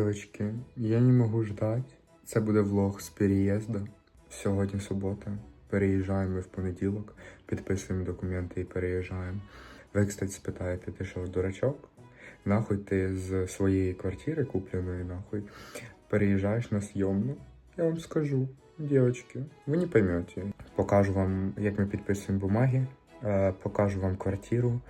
Девочки, я не можу ждать. Це буде влог з переїзду. Сьогодні субота. Переїжджаємо в понеділок, підписуємо документи і переїжджаємо. Ви, кстати, спитаєте, ти що, дурачок? Нахуй ти з своєї квартири купленої, нахуй, переїжджаєш на зйомну? Я вам скажу, дівчатки, ви не поймете. Покажу вам, як ми підписуємо бумаги, е, покажу вам квартиру.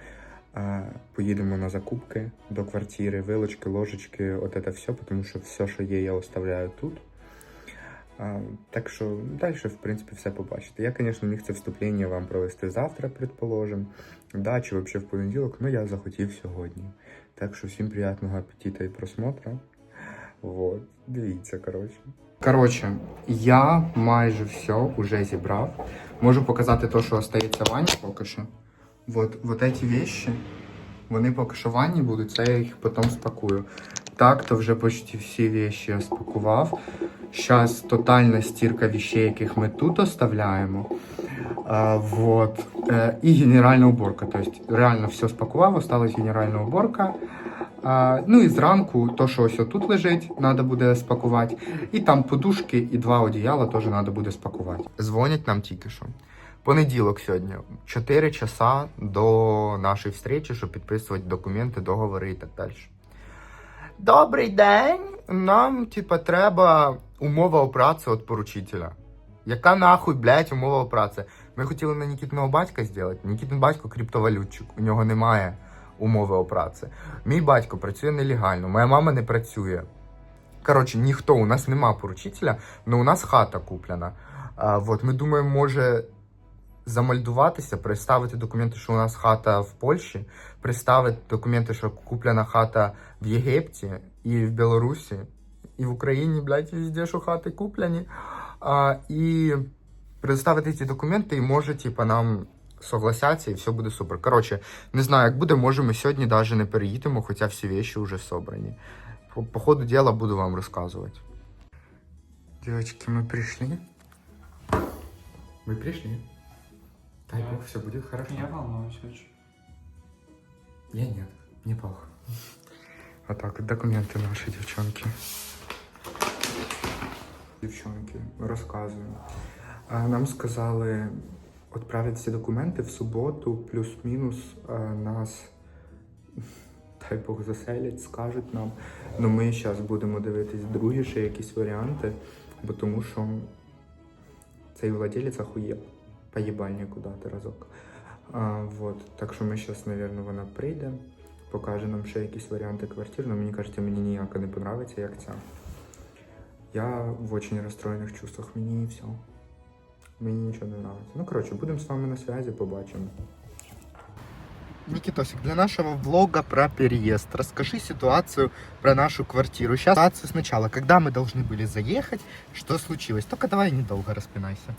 Поїдемо на закупки до квартири, вилочки, ложечки, от це все, тому що все, що є, я оставляю тут. Так що далі, в принципі, все побачите. Я, звісно, міг це вступлення вам провести завтра, предположим. Да, чи взагалі в понеділок, але я захотів сьогодні. Так що всім приятного апетита і просмотра. Вот, дивіться, коротше. Коротше, я майже все уже зібрав. Можу показати те, що остається Вані поки що. Вот, вот эти вещи, вони поки що в ванні будуть, це я їх потім спакую. Так, то вже почти всі вещи я спакував. Зараз тотальна стірка вещей, яких ми тут оставляємо. А, вот. Е, і генеральна уборка. Тобто реально все спакував, осталась генеральна уборка. А, ну і зранку, то, що ось тут лежить, треба буде спакувати. І там подушки і два одіяла теж треба буде спакувати. Дзвонять нам тільки що. Понеділок сьогодні, 4 часа до нашої зустрічі, щоб підписувати документи, договори і так далі. Добрий день! Нам, типа, треба умова праці від поручителя. Яка нахуй, блядь, умова праці? Ми хотіли на Нікітного батька зробити. Нікітин батько криптовалютчик, у нього немає умови праці. Мій батько працює нелегально, моя мама не працює. Коротше, ніхто, у нас нема поручителя, але у нас хата куплена. А, вот, ми думаємо, може замальдуватися, представити документи, що у нас хата в Польщі, представити документи, що куплена хата в Єгипті і в Білорусі, і в Україні, блядь, везде, що хати куплені. А, і представити ці документи, і може, типа, нам согласяться, і все буде супер. Коротше, не знаю, як буде, може, ми сьогодні навіть не переїдемо, хоча всі вещи вже собрані. По, по ходу дела буду вам розказувати. Девочки, мы пришли. Мы пришли. Дай бог, все будет хорошо. Я волнуюсь очень. Я нет, не плохо. Вот так документы наши, девчонки. Девчонки, розказую. Нам сказали відправити ці документи в суботу, плюс-мінус нас, дай Бог, заселять, скажуть нам. Ну ми зараз будемо дивитись другі ще якісь варіанти, бо тому що цей владелець ахуєв. Поїбальня куди-то разок. А, вот. Так що ми зараз, мабуть, вона прийде, покаже нам ще якісь варіанти квартир, але мені кажеться, мені ніяка не подобається, як ця. Я в очень розстроєних чувствах, мені все. Мені нічого не подобається. Ну, коротше, будемо з вами на связи, побачимо. Никитосик, для нашего влога про переезд расскажи ситуацию про нашу квартиру. Сейчас ситуацию сначала, когда мы должны были заехать, что случилось. Только давай недолго распинайся.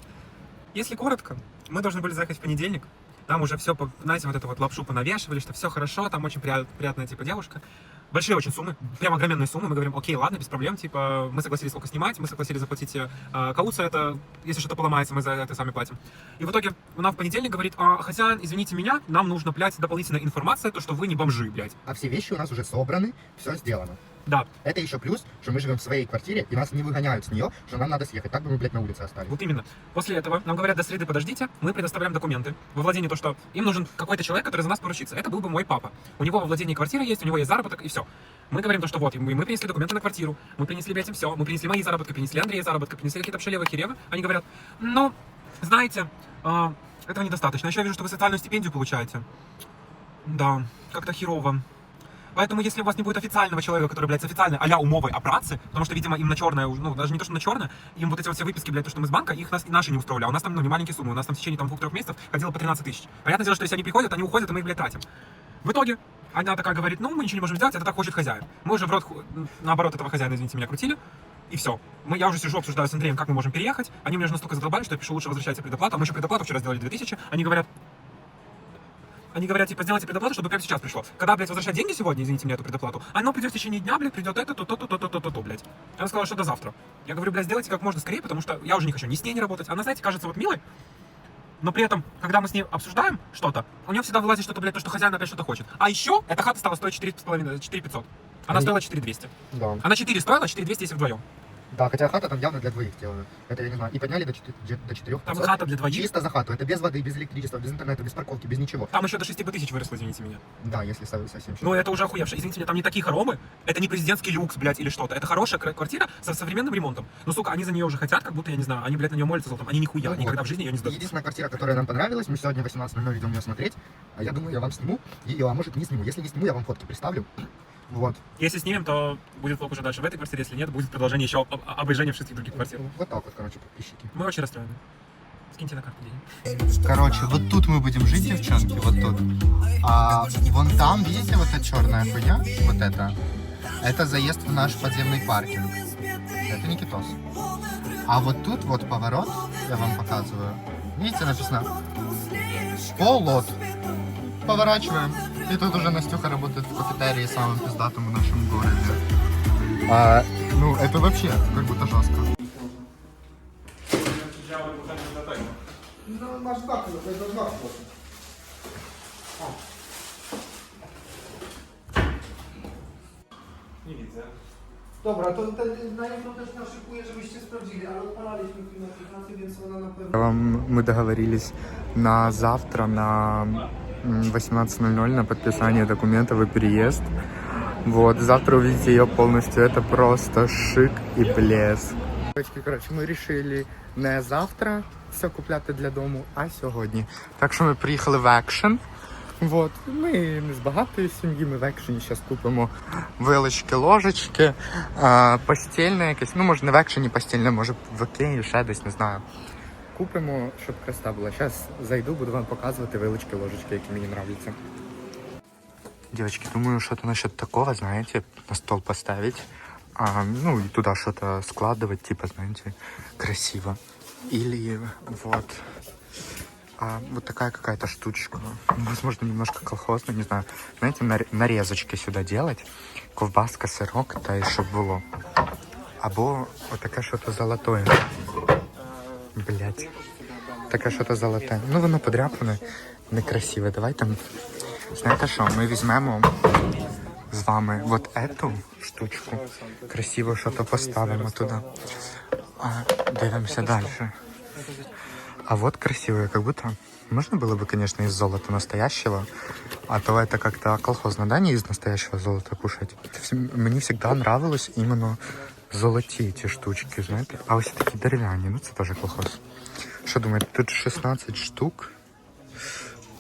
Если коротко, мы должны были заехать в понедельник. Там уже все, знаете, вот эту вот лапшу понавешивали, что все хорошо, там очень прият- приятная, типа, девушка. Большие очень суммы, прям огроменные суммы. Мы говорим, окей, ладно, без проблем, типа, мы согласились сколько снимать, мы согласились заплатить э, кауцию, это, если что-то поломается, мы за это сами платим. И в итоге она в понедельник говорит, а, хозяин, извините меня, нам нужно, блядь, дополнительная информация, то, что вы не бомжи, блядь. А все вещи у нас уже собраны, все сделано. Да, Это еще плюс, что мы живем в своей квартире, и нас не выгоняют с нее, что нам надо съехать. Так бы мы, блядь, на улице остались. Вот именно. После этого нам говорят, до среды подождите, мы предоставляем документы. Во владении то, что им нужен какой-то человек, который за нас поручится. Это был бы мой папа. У него во владении квартира есть, у него есть заработок, и все. Мы говорим то, что вот, и мы мы принесли документы на квартиру, мы принесли, блядь, им все, мы принесли мои заработки, принесли Андрея заработка, принесли какие-то шелевы, херевы. Они говорят, ну, знаете, а, этого недостаточно. Еще я вижу, что вы социальную стипендию получаете. Да, как-то херово. Поэтому, если у вас не будет официального человека, который, с официальной а-ля умовой о праце, потому что, видимо, им на черное, ну, даже не то, что на черное, им вот эти вот все выписки, блядь, то, что мы с банка, их нас, наши не устроили, а у нас там, ну, не маленькие суммы, у нас там в течение, там, двух-трех месяцев ходило по 13 тысяч. Понятное дело, что если они приходят, они уходят, и мы их, блядь, тратим. В итоге, она такая говорит, ну, мы ничего не можем сделать, это так хочет хозяин. Мы уже в рот, наоборот, этого хозяина, извините меня, крутили, и все. Мы, я уже сижу, обсуждаю с Андреем, как мы можем переехать. Они меня уже настолько задолбали, что я пишу, лучше возвращайте предоплату. А мы еще предоплату вчера сделали 2000. Они говорят, они говорят, типа, сделайте предоплату, чтобы прямо сейчас пришло. Когда, блядь, возвращать деньги сегодня, извините меня, эту предоплату, оно придет в течение дня, блядь, придет это, то-то, то-то, то-то, то, блядь. Она сказала, что до завтра. Я говорю, блядь, сделайте как можно скорее, потому что я уже не хочу ни с ней не работать. Она, знаете, кажется вот милой, но при этом, когда мы с ней обсуждаем что-то, у нее всегда вылазит что-то, блядь, то, что хозяин опять что-то хочет. А еще эта хата стала стоить 4,5, 4 500. Она Они... стоила 4 200. Да. Она 4 стоила, 4 200 если вдвоем. Да, хотя хата там явно для двоих делают. Это я не знаю. И подняли до 4, до 4 Там хата для двоих. Чисто за хату. Это без воды, без электричества, без интернета, без парковки, без ничего. Там еще до 6 бы тысяч выросло, извините меня. Да, если со- совсем. Ну, это уже охуевше. Извините меня, там не такие хоромы. Это не президентский люкс, блядь, или что-то. Это хорошая квартира со современным ремонтом. Ну, сука, они за нее уже хотят, как будто, я не знаю, они, блядь, на нее молятся золотом. Они нихуя, Ну вот. никогда в жизни ее не сдадут. Единственная квартира, которая нам понравилась, мы сегодня в 18.00 идем ее смотреть. А я думаю, я вам сниму ее, а может не сниму. Если не сниму, я вам фотки представлю. Вот. Если снимем, то будет влог уже дальше в этой квартире. Если нет, будет продолжение еще об- об- в шести других квартир. Вот так вот, короче, подписчики. Мы очень расстроены. Скиньте на карту денег. Короче, вот тут мы будем жить, девчонки, вот тут. А вон там, видите, вот эта черная хуйня, вот это, это заезд в наш подземный паркинг. Это Никитос. А вот тут вот поворот, я вам показываю. Видите, написано Полот. Поворачиваем. И тут уже Настюха работает в кафетерии самым пиздатым в нашем городе. А, ну, это вообще как будто жестко. Masz dwa, to jest dwa Nie widzę. Dobra, to ten, na jutro też naszykuję, żebyście sprawdzili, ale odpalaliśmy klimatyzację, więc ona na pewno... На завтра на 18.00 на подписание документов и переезд. Вот, завтра увидите ее полностью. Это просто шик и блеск. Короче, ми решили не завтра все купляти для дому, а сьогодні. Так що ми приїхали в екшен. Вот. Ми не з багатої сім'ї, ми в екшені зараз купимо вилочки, ложечки, постільне якесь. Ну, може, не в екшені постільне, може в океї, ще десь, не знаю. Купимо, щоб красота була. Зараз зайду, буду вам показувати вилочки, ложечки, які мені нравляться. Девочки, думаю, что-то насчет такого, знаете, на стол поставить. А, ну, и туда что-то складывать, типа, знаете, красиво. Или вот а, вот такая какая-то штучка. Ну, Возможно, немножко колхозно, не знаю. Знаете, нар- нарезочки сюда делать. Ковбаска, сирок, та і щоб було. Або отаке що-то золотое. Блять. Таке що-то золоте. Ну, воно подряпане, некрасиве. Давайте. Знаєте що, ми візьмемо з вами от эту штучку. Красиво що-то поставимо туди. А, дивимося далі. А вот красивое, как будто можно было бы, конечно, из золота настоящего, а то это как-то колхозно, да, не из настоящего золота кушать. Это вс- Мне всегда нравилось именно золоті эти штучки, знаете. А ось такі дерев'яні, ну це теж колхоз. Що думаєте, тут 16 штук,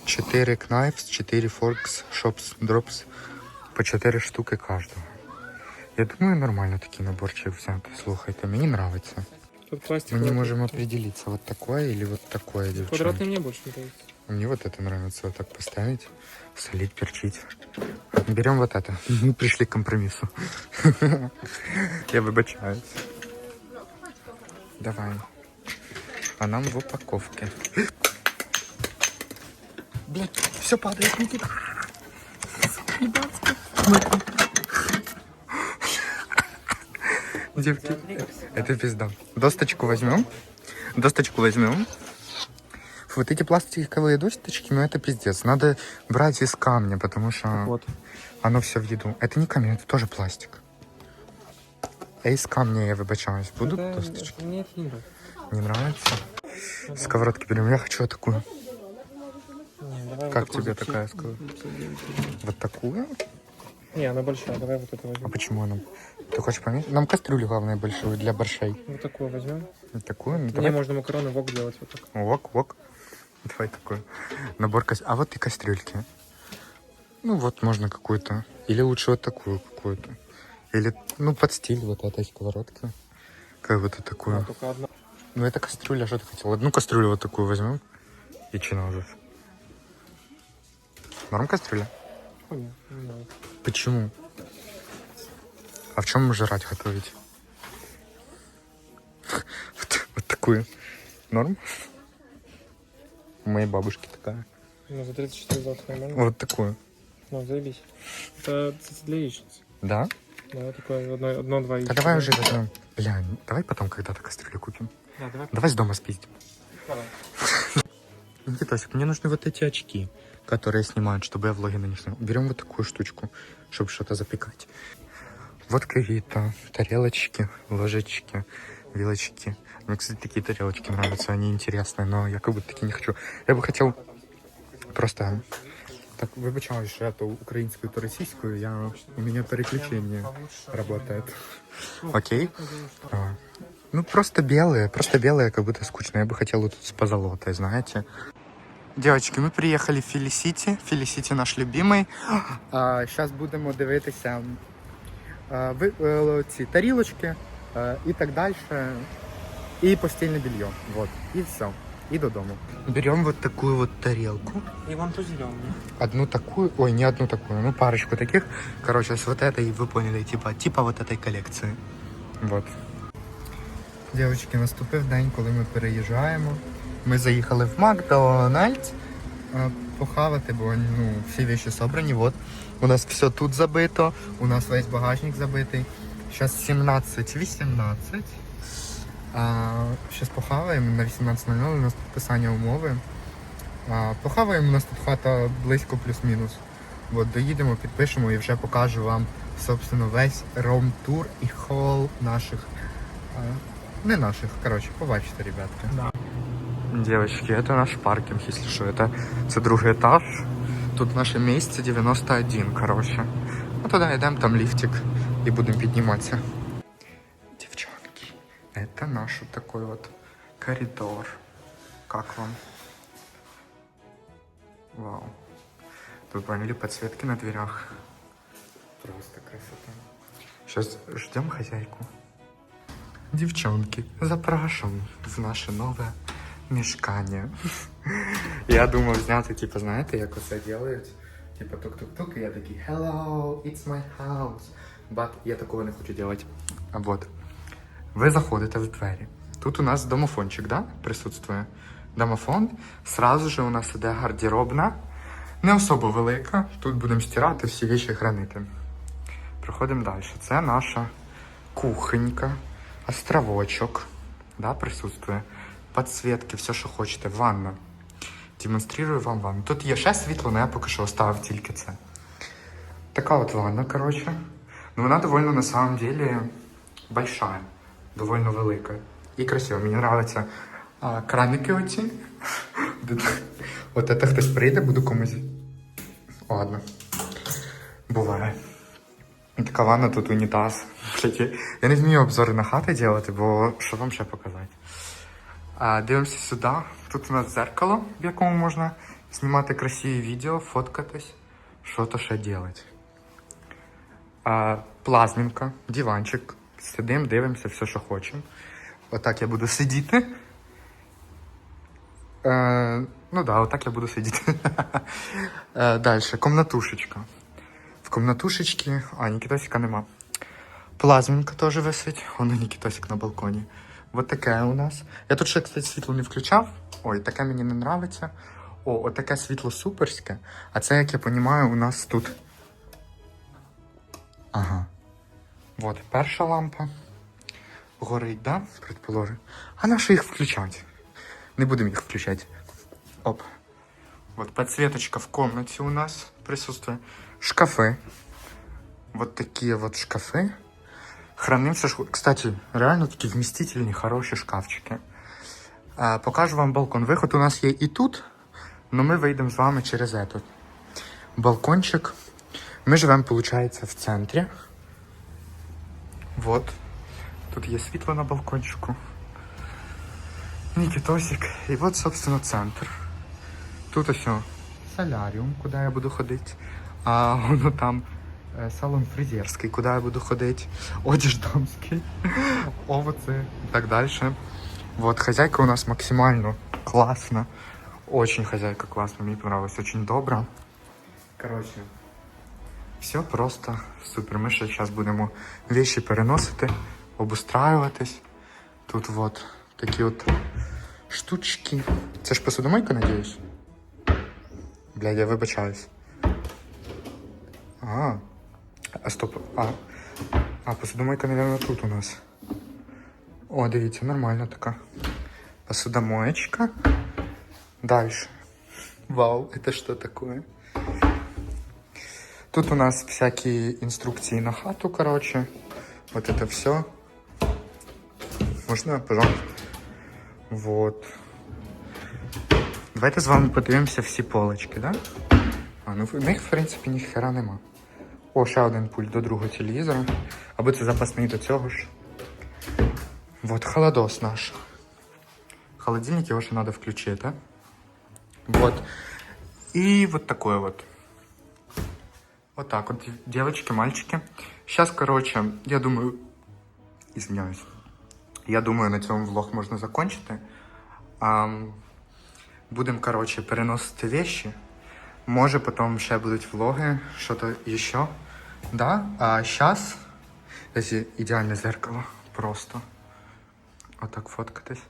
4 knives, 4 forks, shops, drops, по 4 штуки кожного. Я думаю, нормально такий наборчик взяти. Слухайте, мені нравится. Тут пластик. Мы не можем определиться, вот такое или вот такое, девчонки. мне больше нравится. Мне вот это нравится, вот так поставить, солить, перчить. Берем вот это. Мы пришли к компромиссу. Я выбачаюсь. Давай. А нам в упаковке. Блять, все падает, Никита. Девки, это пизда. Досточку возьмем. Досточку возьмем. Вот эти пластиковые досточки, ну это пиздец. Надо брать из камня, потому что Вот. оно все в еду. Это не камень, это тоже пластик. А из камня я выбачаюсь. Будут досточки? Мне это не нравится. Не нравится? Сковородки берем. Я хочу вот такую. Как тебе такая сковородка? Вот такую? Не, она большая, давай вот это А возьмем. почему она? Ты хочешь поменять? Нам кастрюлю, главное, большую для борщей. Вот такую возьмем. Вот такую? Ну, Мне давай. можно макароны вок делать вот так. Вок, вок. Давай такой. Набор кас... А вот и кастрюльки. Ну вот можно какую-то. Или лучше вот такую какую-то. Или, ну, под стиль вот этой сковородки. Какую-то такую. Одна. Ну, это кастрюля, что ты хотел? Одну кастрюлю вот такую возьмем. И чинозов. Норм кастрюля? Хуйня, не. Почему? А в чем жрать готовить? Вот, вот такую. Норм? У моей бабушки такая. Ну, за 34 золотых нормально. Вот такую. Ну, заебись. Это кстати, для яичницы. Да? Да, такое одно- одно-два яичка. Да давай уже возьмем. Бля, давай потом когда-то кастрюлю купим. Да, давай. Давай с дома спиздим. Давай. Никитосик, мне нужны вот эти очки, которые снимают, чтобы я влоги на них снимал. Берем вот такую штучку, чтобы что-то запекать. Вот какие-то тарелочки, ложечки, вилочки. Мне, кстати, такие тарелочки нравятся, они интересные, но я как будто такие не хочу. Я бы хотел просто... Так, вибачаю, що я то українською, то російською, я, у меня переключение работает. Окей? А, Ну, просто белые, просто белые, как будто скучно. Я бы хотел вот тут с позолотой, знаете. Девочки, ми приїхали в Філісіті. Філісіті наш любимий. А, зараз будемо дивитися а, ви, е, ці тарілочки е, і так далі. І постільне белье. Вот. І все. І додому. Беремо вот такую вот тарелку. И вон ту зеленую. Одну такую, ой, не одну такую, ну парочку таких. Короче, с вот этой, вы поняли, типа, типа вот этой коллекции. Вот. Девочки, наступив день, коли ми переїжджаємо. Ми заїхали в Макдональдс е, похавати, бо ну, всі вещи собрані. Вот. У нас все тут забито, у нас весь багажник забитий. Зараз 17.18. А, Зараз похаваємо на 18.00, у нас підписання умови. А, Похаваємо, у нас тут хата близько плюс-мінус. От доїдемо, підпишемо і вже покажу вам, собственно, весь ром-тур і хол наших. а, Не наших, коротше, побачите, ребятки. Да. Девочки, это наш паркинг, если что. Это, це другий етаж. Тут наше місце 91, короче. Ну туди йдемо, там ліфтик і будемо підніматися. Девчонки, это наш вот такой вот коридор. Как вам? Вау. Вы поняли подсветки на дверях? Просто красота. Сейчас ждем хозяйку. Девчонки, запрашиваем в наше новое мешкання. Я думав зняти, типу, знаєте, як оце делають? Типа тук-тук-тук, і я такий Hello, it's my house. But я такого не хочу делать. Вот. Ви заходите в двері. Тут у нас домофончик, да, присутствує? Домофон. Сразу же у нас іде гардеробна. Не особо велика. Тут будемо стирати всі віші хранити. Проходимо далі. Це наша кухонька, островочок. Да, присутствує. Подсветки, все, що хочете. Ванна. Демонструю вам ванну. Тут є ще світло, але я поки що оставив тільки це. Така от ванна, коротше. Ну, вона довольно на самом деле большая. Довольно велика. І красиво. Мені нравятся а, краники оці. От це хтось прийде, буду комусь. Ладно. Буває. Така ванна тут унітаз. Я- не вмію обзори на хати робити, бо що вам ще показати? А, дивимося сюди. Тут у нас зеркало, в якому можна знімати красиві відео, фоткатись, що-то ще робити. А, плазмінка, диванчик. Сидимо, дивимося, все, що хочемо. Отак я буду сидіти. Е, ну да, отак я буду сидіти. е, Далі, комнатушечка. В комнатушечці. А, Нікітосика нема. Плазмінка теж висить. Воно Нікітосик на балконі. Вот таке у нас. Я тут ще, кстати, світло не включав. Ой, таке мені не нравиться. О, отаке світло суперське. А це, як я розумію, у нас тут. Ага. Вот, перша лампа. Горить, да? Предположим. А на що їх включати? Не будемо їх включати. Оп. Вот подсветочка в комнате у нас присутствует. Шкафы. Вот такие вот шкафы. Храним все. ш- Кстати, реально такі вмістительні, хороші шкафчики. А, покажу вам балкон. Виход у нас є і тут, але ми вийдемо з вами через этот. Балкончик. Ми живемо, виходить, в центрі. Вот. Тут є світло на балкончику. Нікітосик. І от, собственно, центр. Тут ось о, соляріум, куди я буду ходити. А воно там е, салон фрезерський, куди я буду ходити. Одіж дамський, овоці і так далі. Вот, хозяйка у нас максимально класна. Очень хозяйка класна, мені понравилось, очень добра. Короче, все просто супер. Ми ще зараз будемо вещи переносити, обустраюватись. Тут вот такі от штучки. Це ж посудомойка, надіюсь? Блядь, я вибачаюсь. А, а стоп. А, а посудомойка, наверное, тут у нас. О, дивіться, нормально така. Посудомоечка. Дальше. Вау, это что такое? Тут у нас всякі інструкції на хату, короче. Вот это все. Можна, пожалуйста? Вот. Давайте з вами подивимося всі полочки, да? А, ну в них, в принципі, ніхера нема. О, ще один пульт до другого телевізора. Або це запасний до цього ж. Вот холодос наш. Холодильник же надо включить, да? Вот. И вот такое вот. Вот так вот, девочки, мальчики. Сейчас, короче, я думаю... Извиняюсь. Я думаю, на цьому влог можна закончити. Ам, Будемо, короче, переносити вещи. Може, потім ще будуть влоги, що-то ще. Да? А зараз... Це ідеальне зеркало. Просто. Отак фоткатись.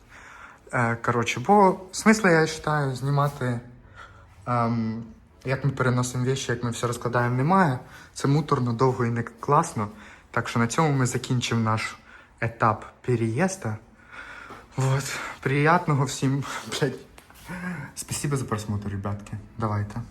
Е, коротше, бо смисла, я вважаю, знімати, ем, як ми переносимо віші, як ми все розкладаємо, немає. Це муторно, довго і не класно. Так що на цьому ми закінчимо наш етап переїзду. Вот. Приятного всім, блядь. Спасибо за просмотр, ребятки. Давайте.